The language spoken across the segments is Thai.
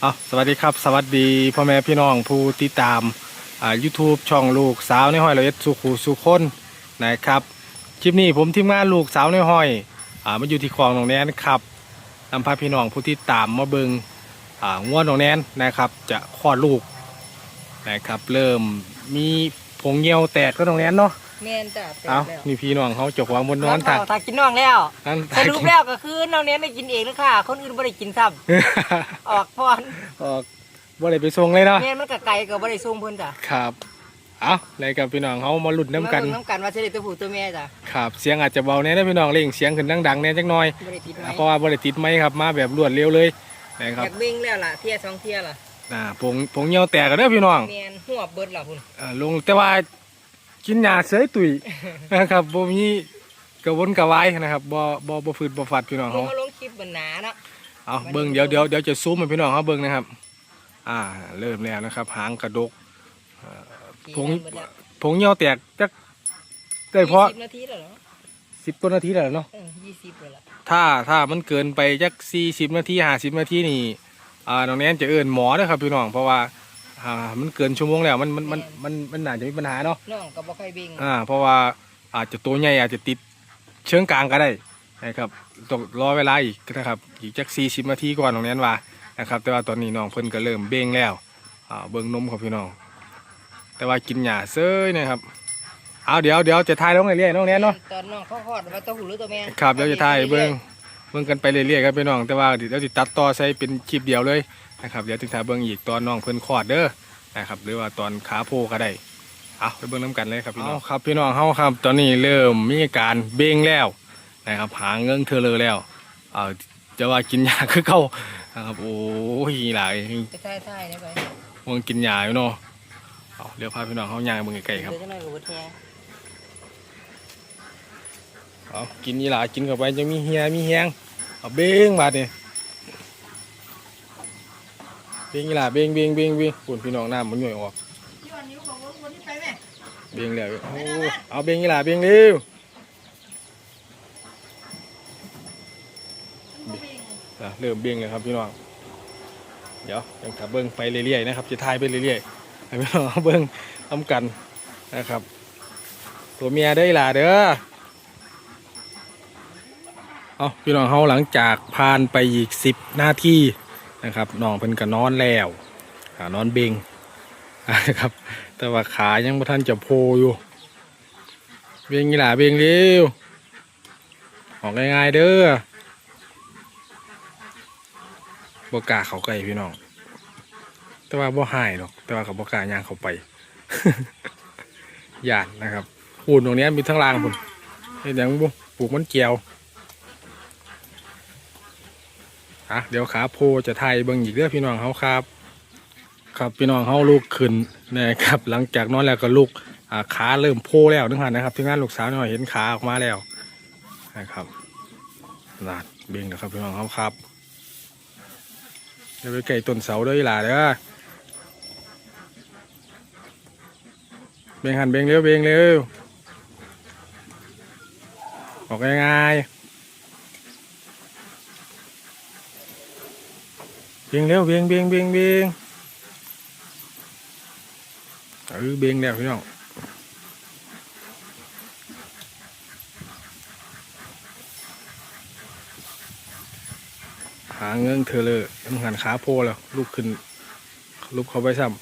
เอาสวัสดีครับ สวัสดีพ่อแม่พี่น้องผู้ติดตามอ่า YouTube ช่องลูกสาวในห้อยละเอ็ดสุขูสุคนนะครับคลิปนี้ผมทีมงานลูกสาวในห้อยอ่ามาอยู่ที่คลองหนองแนนครับนำพาพี่น้องผู้ติดตามมาเบิงอ่าง้วนหนองแนนนะครับ จะคลอดลูกนะครับ เริ่มมีผงเงียวแตกก็หนองแนนเนาะ แม่นจ้ะแตกเอาแล้วนี่พี่น้องเขาเจกวางบนนอนตักถ้ากินน้องแล้วนั่นสรุปแล้วก็คือน้องเนี้ยได้กินเองนะค่ะ คนอื่นไม่ได้กินซ้ำออกพอนออกบ่ได้ไปส่งเลยเนาะแม่นมันก็ไกลก็บ่ได้ส่งเพิ่นจ้ะครับเอาอะไรกับพี่น้องเขามาหลุดน้ำกันมาเบิ่งน้ำกันว่าสิได้ตัวผู้ตัวแม่จ้ะครับเสียงอาจจะเบาแน่นะพี่น้องเล่งเสียงขึ้นดังๆแน่จักหน่อย บ่ได้ติดไหมเพราะว่าบริติดไม้ครับมาแบบรวดเร็วเลยนะคอรับยากเบ่งแล้วล่ะเที่ยสองเที่ยล่ะอ่าผงผงเหี่ยวแตกกันเด้อพี่น้องแม่นหัวเบิดล่ะพุ่น อ่าลงแต่ว่า กินยาเสยตุยนะครับบ่มีกระวนกระวายนะครับบ่บ่บ่ฝืดบ่ฟัดพี่น้องลเขางมาลงคลิปบนหนาเนาะเอาเบิ่งเดี๋ยวเดี๋ยวเดี๋ยวจะซูมให้พี่น้องเขาเบิ่งนะครับ อ่า เริ่มแล้วนะครับ หางกระดกผงเบิดแล้วผงเหี่ยวแตกจักได้เพราะ20นาทีแล้วเนาะสิบกว่านาทีแล้วเนาะเออ20แล้วล่ะถ้าถ้ามันเกินไปจักสี่สิบนาทีห้าสิบนาทีนี่อ่าน้องแนนจะเอิ่นหมอนะครับพี่น้องเพราะว่า อ่ามันเกินชั่วโมงแล้วมันมันมันมันมันน่าจะมีปัญหาเนาะน้องก็บ่ค่อยเบ่งอ่าเพราะว่าอาจจะตัวใหญ่อาจจะติดเชิงกลางก็ได้นะครับต้องรอเวลาอีกนะครับอีกจักสี่สิบนาทีก่อนน้องแนนว่านะครับแต่ว่าตอนนี้น้องเพิ่นก็เริ่มเบ่งแล้วอ่าเบิ่งนมครับพี่น้อง แต่ว่ากินหญ้าเซ้ยนะครับเอาเดี๋ยวเดี๋ยวจะทายน้องเรื่อยๆน้องแนนเนาะตอนน้องเขาคลอดว่าตัวผู้หรือตัวแม่ครับเดี๋ยวจะถ่ายเบิ้งเบิ้งกันไปเรื่อยๆครับพี่น้องแต่ว่าเดี๋ยวจะตัดต่อใช้เป็นคลิปเดียวเลย นะครับเดี๋ยวถึงถ่ายเบิ้งอีกตอนน้องเพิ่นคลอดเด้อนะครับหรือว่าตอนขาโพก็ได้เอาไปเบิ้งน้ำกันเลยครับพี่น้องครับพี่น้องเฮาครับ ตอนนี้เริ่มมีอาการเบ่งแล้วนะครับหางเงิงเธอเลยแล้วเอาจะว่ากินยาคือเก่านะครับโอ้ยหลายไปถ่ายๆได้ไปวงกินยาอยู่เนาะเอาเดี๋ยวพาพี่น้องเฮาย่างเบิ่งไกลๆครับเดี๋ยวจะน้อยก็บ่แท้เอากินอีหลากินเข้าไปจะมีเฮียมีแฮงเอาเบ้งบาดนี่ เบ้งอีหลาเบ้งเบ้งเบ้งเบ้งปุ่นพี่น้องน้ำมันหน่วยออกที่วันนี้ของคนที่ไปแม่เบ้งแล้วโอ้เอาเบ้งอีหลาเบ้งเร็วอะเริ่มเบ้งเลยครับพี่น้องเดี๋ยวยังถ้าเบิ้งไปเรื่อยๆนะครับจะทายไปเรื่อยๆให้พี่น้องเบิ้งทำกันนะครับ ตัวเมียได้ออีหลาเด้อเอาพี่น้องเขาหลังจากผ่านไปอีกสิบนาที นะครับน้องเพิ่นก็นอนแล้วนอนเบงนะครับ แต่ว่าขายังบ่ทันจะโพอยู่เบงนี่ล่ะเบงเร็วออกง่ายๆเด้อบ่กล้าเขาใกล้พี่น้อง แต่ว่าบ่หายหรอก แต่ว่าเขาบ่กล้าย่างเขาไปยานนะครับปูนตรงนี้มีทั้งรางพุ่นเฮ็ดหยังบ่ปลูกมันเกี่ยว อะเดี๋ยวขาโพจะไทยเบิ่งอีกเด้อพี่น้องเขาครับ ครับพี่น้องเขาลูกขึ้นนะครับ หลังจากนอนแล้วก็ลูกอ่าขาเริ่มโพแล้วนึกหันนะครับที่งานลูกสาวหน่อยเห็นขาออกมาแล้วนะครับลาดเบ่งนะครับพี่น้องเขาครับเดี๋ยวไปไก่ต้นเสาด้วยหล่ะเด้อเบ่งหันเบ่งเร็วเบ่งเร็วออกง่ายๆ เบียงเร็วเบียงเบียงเบียงเบียงเออเบียงแล้วพี่น้องหาเงินเธอเลยต้องหันขาโพแล้วลุกขึ้นลุกเข้าไปซ้ำ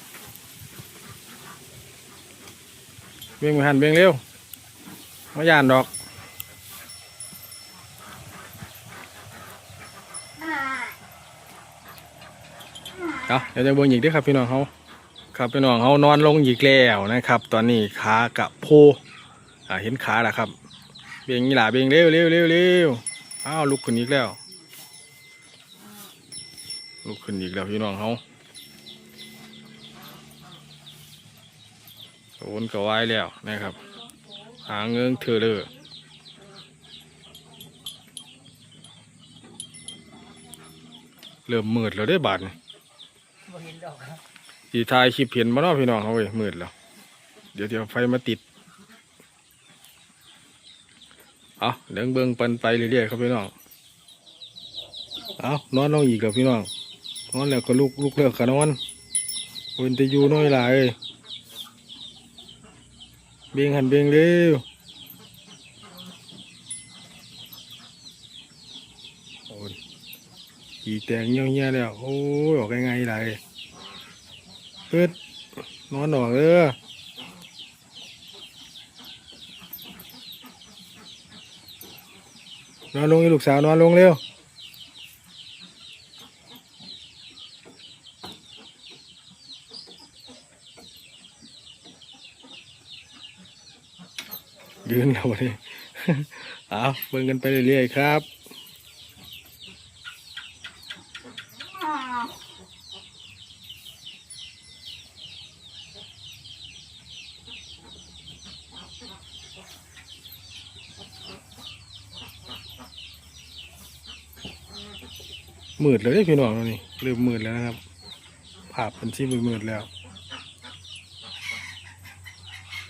เบียงไปหันเบียงเร็วไม่ยานดอก เอาเดี๋ยวจะเบิ่งอีกด้วยครับพี่น้องเขาครับพี่น้องเขานอนลงอีกแล้วนะครับ ตอนนี้ขากะโพอ่าเห็นขาแล้วครับเบี่ยงนี่หล่ะเบี่ยงเร็วเร็วเร็วเร็วอ้าวลุกขึ้นอีกแล้วลุกขึ้นอีกแล้วพี่น้องเขาโอนก็ไว้แล้วนะครับ หาเงินเธอเลยเริ่มมืดแล้วได้บาดนี่ บ่เห็นดอกครับสีทายคลิปเห็นมาเนาะพี่น้องเขาเว้ยมืดแล้ว เดี๋ยวเดี๋ยวไฟมาติดเอาเดินเบิ่งปันไปเรื่อยๆครับพี่น้องเอานอนลงอีกแล้วพี่น้องนอนแล้วก็ลุกลุกแล้วก็นนอนเพิ่นจะอยู่น้อยหลายเอ้ยเบียงหันเบียงเร็วโอ้ย ขี่แตงเงี้ยเงี้ยแล้ว โอ้ยออกยังไงหลายเพิดนอนออกเด้อนอนลงให้ลูกสาวนอนลงเร็วยืนเราวันนี้เอาเบิ่งกันไปเรื่อยๆครับ มืดเลยพี่น้องเรานี่เริ่มมืดแล้วนะครับภาพเป็นที่มืดๆแล้ว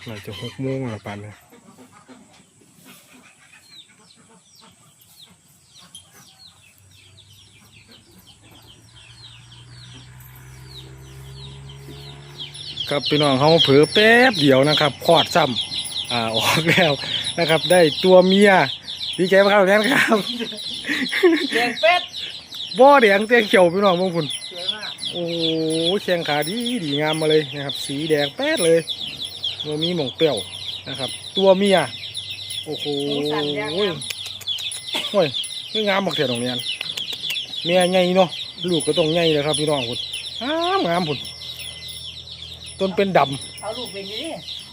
น่าจะหกโมงแล้วปันเนี่ยครับพี่น้องเขาเผลอแป๊บเดียวนะครับคลอดซ้ำอ่าออกแล้วนะครับ ได้ตัวเมียดีใจไหมครับแน่นครับแดงเป็ด บ่อแดงเตียงเขียวพี่น้องมงคุณสวยมากโอ้แข้งขาดีดีงามมาเลยนะครับ สีแดงแป๊ดเลยตัวมีหมองเปรี้ยวนะครับ ตัวเมียโอ้โหหมูสันย่างโอ้ยงามโอ้ยคืองามบักเถียตรงนี้อันเมียใหญ่เนาะลูกก็ต้องใหญ่เลยครับพี่น้องคุณงามงามคุณต้นเป็นดำเอาลูกเป็นอยี่ดิ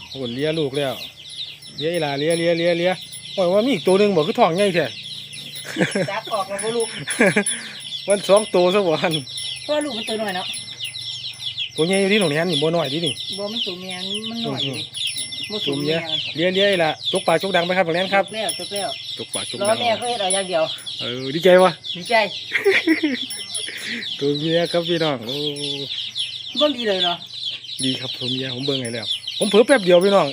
โอ้เลี้ยลูกแล้วเลี้ยอีหลาเลี้ยเลี้ยเลี้ยเลี้ยโอ้ยว่ามีอีกตัวหนึ่งบอกคือท้องใหญ่แท้จับออกแล้วบ่ลูก วันสองตัวซะวันเพราะว่าลูกมันตัวน้อยเนาะตัวใหญ่อยู่ที่ตรงนี้นี่บ่น้อยที่นี่ บ่มันตัวเมียมันน้อยอยู่บ่ตัตัววเมีเมียยเลี้ยเลี้ยอีหละจกปากจกดังไปครับตรงนี้ครับจแล้วจบแล้วจกปากจกรอดังแม่เขาเฮ็ดเอาอย่างเดียวเออดีใจวะดีใจตัวเมียครับพี่น้องโอ้บ่ดีเลยเนาะดีครับตัวเมียผมเบิ่งให้แล้ว ผมเผลอแป๊บเดียวพี่น้อง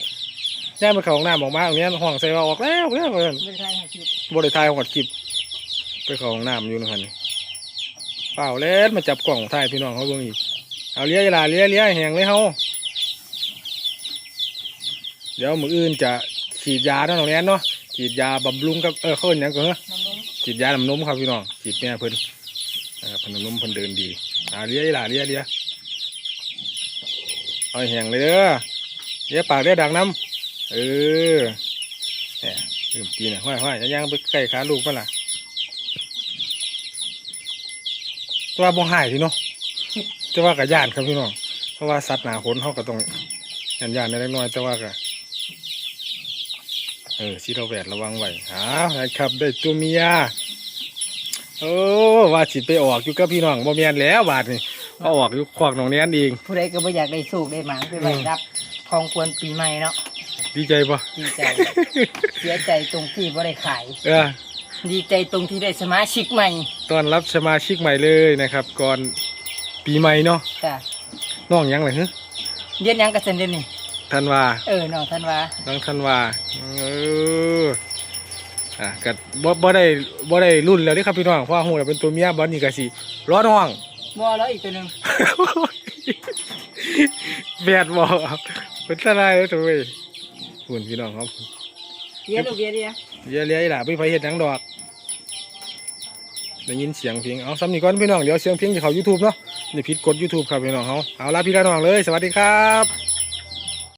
ย่างไปเข้าห้องน้ำออกมาตรงนี้ห้องใส่ว่าออกแล้วแล้วเพิ่น ไม่ได้ให้คิดบริทายหอดคลิป ไปเข้าห้องน้ำอยู่นะครับ เปล่าเล่นมาจับกล่องถ่ายพี่น้องเขาเบิ่งอีกเอาเลี้ยอีหลาเลี้ยเลี้ยแหงเลยเฮาเดี๋ยวมืออื่นจะฉีดยาเนาะตรงนี้เนาะฉีดยาบำรุงกับเออเขาเอิ้นยังก็เหรอฉีดยาน้ำนมครับพี่น้องฉีดแม่เพิ่นนะครับเพิ่นน้ำนมเพิ่นเดินดีเอาเลี้ยอีหลาเลี้ยเลี้ยเอาแหงเลยเด้อเลี้ยปากเลี้ยดังน้ำเออเนี่ยลืมกินอะห้อยห้อยจะย่างไปใกล้ขาลูกเพิ่นล่ะ แตัวาบ่หายทีเนาะแต่ว่ากับย่านครับพี่น้องเพราะว่าสัตว์หนาขนเขาก็ต้องย่านย่านๆเล็กน้อยแต่ว่าก็เออซีเราแวดระวังไว้อ้าวนะครับ ได้ตัวเมียโอ้ว่าสิไปออกอยู่กับพี่น้องบ่แม่นแล้วบาดนี่เอาออกอยู่ขวากหนองเนี้ยเองผู้ใดก็บ่อยากได้สูกได้หมาไปไว้รับของควรปีใหม่เนาะดีใจปะดีใจ เสียใจตรงที่บ่ได้ขาย เออ ดีใจตรงที่ได้สมาชิกใหม่ต้อนรับสมาชิกใหม่เลยนะครับ ก่อนปีใหม่เนาะจ้ะน้องหยังเลยฮะเรียนหยังกระเซ็นเด่นนี่ธันวา เออน้องท่านว่าน้องธันวาเอออะกับ่บ่ได้บ่ได้รุ่นแล้วเด้ครับพี่น้องเพราะว่าฮู้แล้วเป็นตัวเมียบ่นี่ก็สิร้อนห้อง บ่แล้วอีกตัวหนึงแบดบ่เป็นอะไรเลยตัวเว้ยคุณพี่น้องครับเรียนลูกเรียนเรียนเลี้ยเลี้ยอีหล่ะไม่ไปเห็ดหยังดอก ได้ยินเสียงเพลงเอาซ้ำนี่ก่อนพี่น้องเดี๋ยวเสียงเพลงจะเข้า YouTube เนาะนี่ผิดกด YouTube ครับพี่น้องเขาเอาลาพี่น้องเลย สวัสดีครับ